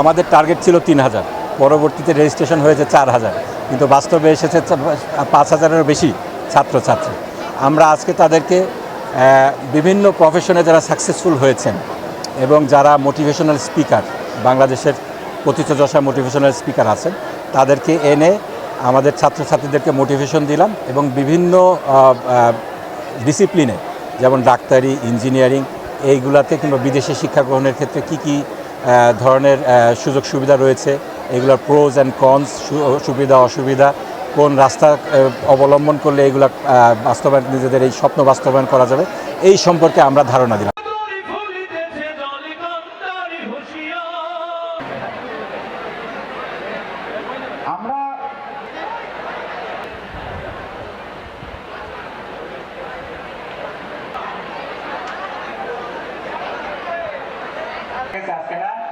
আমাদের টার্গেট ছিল তিন হাজার পরবর্তীতে রেজিস্ট্রেশন হয়েছে চার হাজার কিন্তু বাস্তবে এসেছে পাঁচ হাজারেরও বেশি ছাত্রছাত্রী। আমরা আজকে তাদেরকে বিভিন্ন প্রফেশনে যারা সাকসেসফুল হয়েছেন এবং যারা মোটিভেশনাল স্পিকার বাংলাদেশের প্রতিষ্ঠা মোটিভেশনাল স্পিকার আছেন, তাদেরকে এনে আমাদের ছাত্রছাত্রীদেরকে মোটিভেশন দিলাম এবং বিভিন্ন ডিসিপ্লিনে যেমন ডাক্তারি ইঞ্জিনিয়ারিং এইগুলাতে কিংবা বিদেশে শিক্ষা গ্রহণের ক্ষেত্রে কি কি ধরনের সুযোগ সুবিধা রয়েছে। এগুলোর প্রোজ অ্যান্ড কনস সুবিধা, অসুবিধা, কোন রাস্তা অবলম্বন করলে এগুলা বাস্তবায়ন, নিজেদের এই স্বপ্ন বাস্তবায়ন করা যাবে, এই সম্পর্কে আমরা ধারণা দিলাম। Gracias,